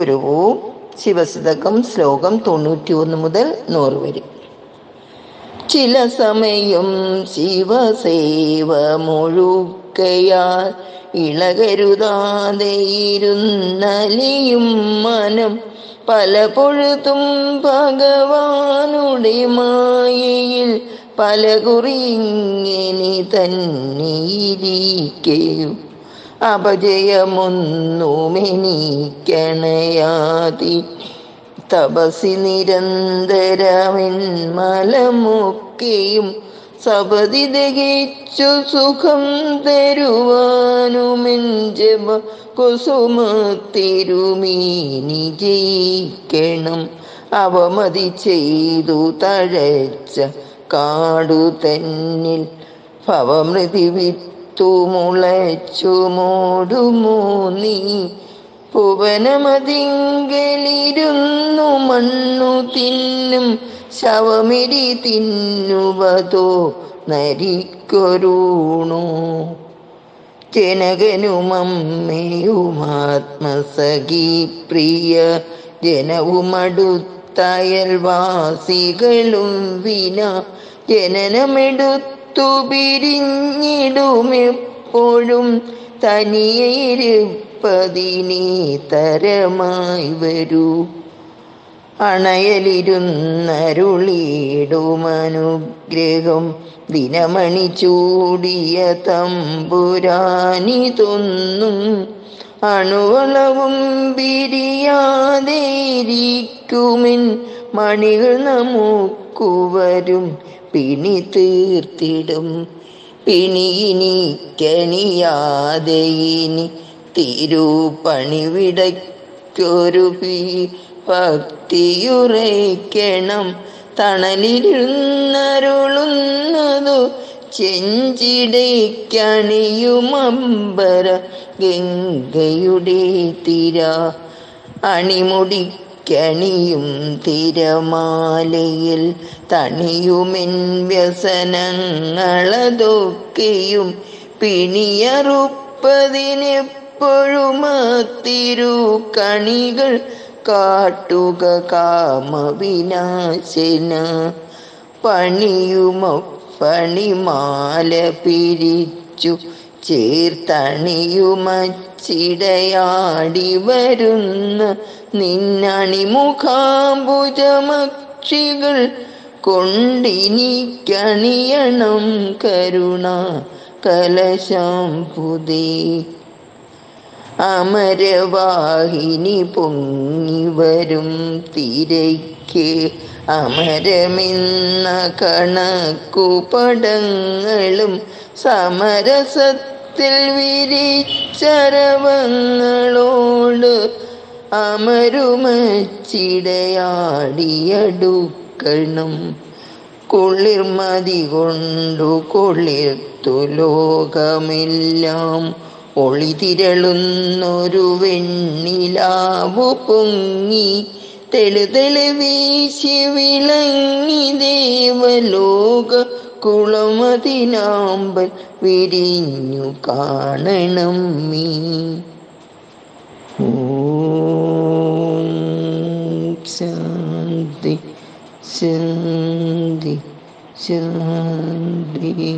ഗുരുവും ശിവസിതകം ശ്ലോകം തൊണ്ണൂറ്റി ഒന്ന് മുതൽ നൂറ് വരെ. ചില സമയം ശിവസേവ മുഴുക്കയാൽ ഇളകരുതാതെയിരുന്നലിയും മനം പല പൊഴുതും ഭഗവാനുടെ മായയിൽ പല കുറിങ്ങനെ തന്നെയിരിക്കയും അപജയമൊന്നുമെനിക്കണയാതി. തപസി നിരന്തരമെന്മലമൊക്കെയും സപതി ദഹിച്ചു സുഖം തരുവാനുമെൻ ജപ കുസുമത്തിരുമീനി ജയിക്കണം. അവമതി ചെയ്തു തഴച്ച കാടു തന്നിൽ ഭവമൃതി വിത്തു മുളച്ചു മൂടുമോ നീ പുവനമതിങ്കലിരുന്നു മണ്ണു തിന്നും ശവമിരി തിന്നുവതോ നരിക്കൊരുണു. ജനകനുമമ്മയുമാത്മസഖി പ്രിയ ജനവുമടുത്തയൽവാസികളും വിന. ജനനമെടുത്തു പിരിഞ്ഞിടുമെപ്പോഴും തനിയിരുപ്പതിനീ തരമായി വരൂ. അണയലിരുന്നരുളിയിടുമനുഗ്രഹം ദിനമണി ചൂടിയ തമ്പുരാനി തൊന്നും. അണുവളവും പിരിയാതെ ഇരിക്കുമിൻ മണികൾ നമുക്കു വരും പിണി തീർത്തിടും. പിണിയിനി കണിയാതെ ഇനി തിരുപ്പണിവിടയ്ക്കൊരു പി ഭക്തിയുറയ്ക്കണം. തണലിരുന്നരുളുന്നതു ചെഞ്ചിടയ്ക്കണിയുമമ്പര ഗംഗയുടെ തിര. അണിമുടിക്കണിയും തിരമാലയിൽ തണിയുമെൻ വ്യസനങ്ങളതൊക്കെയും പിണിയറുപ്പതിനെപ്പോഴുമാത്തിരു കണികൾ കാട്ടുക കാമവിനാശന. പണിയുമ പണിമാല പിരിച്ചു ചേർത്തണിയുമച്ചിടയാടി വരുന്ന. നിന്നണിമുഖാംബുജമക്ഷികൾ കൊണ്ടിനിക്കണിയണം കരുണ കലശം പുതേ അമരവാഹിനി പൊങ്ങി വരും തിരയ്ക്ക് അമരമെന്ന കണക്കു പടങ്ങളും സമരസത്തിൽ വിരിച്ചരവങ്ങളോട് അമരുമച്ചിടയാടിയടുക്കണം കുളിർമതി കൊണ്ടു കുളിർത്തു ലോകമെല്ലാം ഒളിതിരളുന്നൊരു വെണ്ണിലാവു പൊങ്ങി തെളുതെളു വീശി വിളങ്ങി ദേവലോക കുളമതിനാമ്പൽ വിരിഞ്ഞു കാണണം മീ ശാന്തി ശാന്തി ശാന്തി.